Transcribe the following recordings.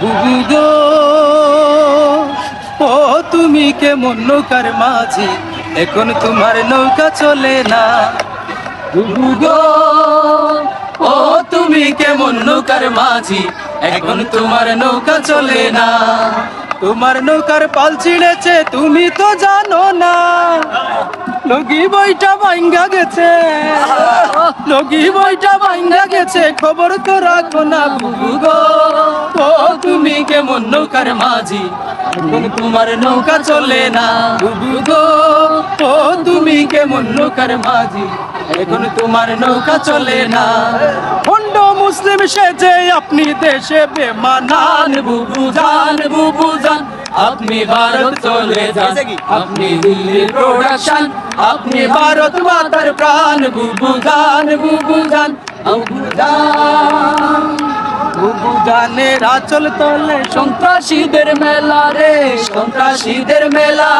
বুবু ও তুমি কেমন নৌকার মাঝি? এখন তোমার নৌকা চলে না। বুবু ও তুমি কেমন নৌকার মাঝি? এখন তোমার নৌকা চলে না। তোমার নৌকার পাল ছিঁড়েছে, তুমি তো জানো না। লগি বইটা ভাঙ্গা গেছে। লগি বইটা ভাঙ্গা গেছে, খবর তো রাখো না বুবু গো ও তুমি কেমন নৌকার মাঝি? তোমার নৌকা চলে না। গো, ও তুমি কেমন নৌকার মাঝি? এখন তোমার নৌকা চলে না। খন্ড মুসলিম সেজে আপনি দেশে বেমানান। বুবু জান বুবু জান, আপনি ভারত চলে যান। আপনি দিল্লির প্রোডাকশন, আপনি ভারত মাতার প্রাণ। বুবু জান বুবু জান বুবু জান, বুবু জানের আচল তলে সন্ত্রাসীদের মেলা রে, সন্ত্রাসীদের মেলা।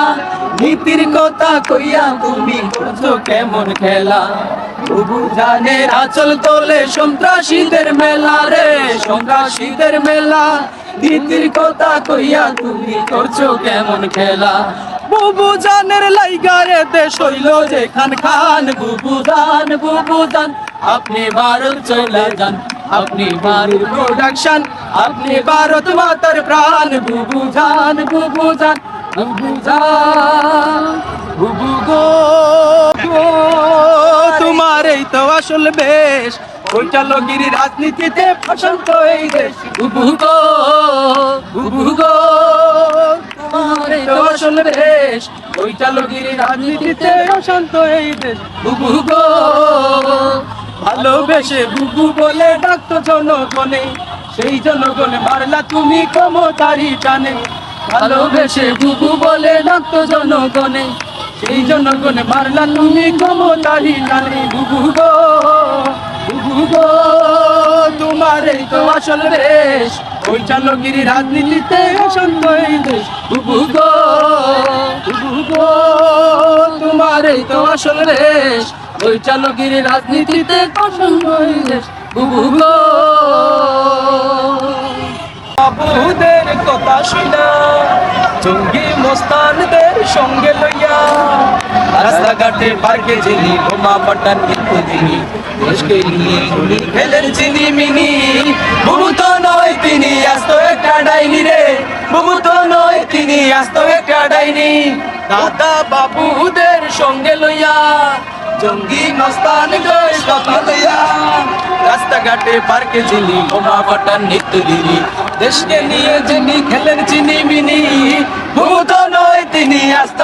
নীতির কথা কইয়া তুমি করছ কেমন খেলা? জানের আচল তলে সন্ত্রাসীদের মেলা রে, সন্ত্রাসীদের মেলা। নীতির কথা কইয়া তুমি করছ কেমন খেলা? বুবু জানের লাইগারে দেশ হইল যেখান খান। বুবু জান বুবু জান, আপনি ভারত চলে যান। আপনি ভারত প্রোডাকশন আপনি ভারত মাতার প্রাণ। বুবু জান বুবু জান বুবু জান, বুবু গো তোমার এই তো আসল বেশ, ওইটা লগির রাজনীতিতে পছন্দ এই দেশ। বুবু গো বুবু গো তোমার এই তো আসল বেশ, ওইটা লগির রাজনীতিতে অশান্ত এই দেশ। বুবু গো ভালোবেসে বুবু বলে ডাকতো জনগণে, সেই জনগণে মারলা তুমি ক্ষমতারি টানে। ভালোবেসে বুবু বলে ডাকতো জনগণে, সেই জনগণে মারলা তুমি ক্ষমতারি টানে। বুবু গো বুবু গো, তোমার এই তো আসল রেশ ওই চালগিরি রাজনীতিতে অশান্ত এই দেশ। বুবু গো বুবু গো, তোমার এই তো আসল রেশ ওই চালগিরি রাজনীতিতে গো কথা শুনা, জঙ্গি মোস্তানদের সঙ্গে লইয়া। রাস্তাঘাটে পার্কে যিনি বোমা পাটান কিন্তু যিনি দেশকে নিয়ে গুলি ফেলেন চিনি মিনি। বুবু তো নয়, তিনি আস্ত একটা ডাইনি রে। বুবু তো নয়, তিনি আস্ত একটা ডাইনি। দাদা বাবুদের সঙ্গে লইয়া জঙ্গি মস্তান গই কথা লইয়া রাস্তাঘাটে পার্কে চিনি, বোমা পাটান নিত্য দিনি দেশকে নিয়ে যিনি খেলেন চিনি মিনি ভূত নয় তিনি আস্ত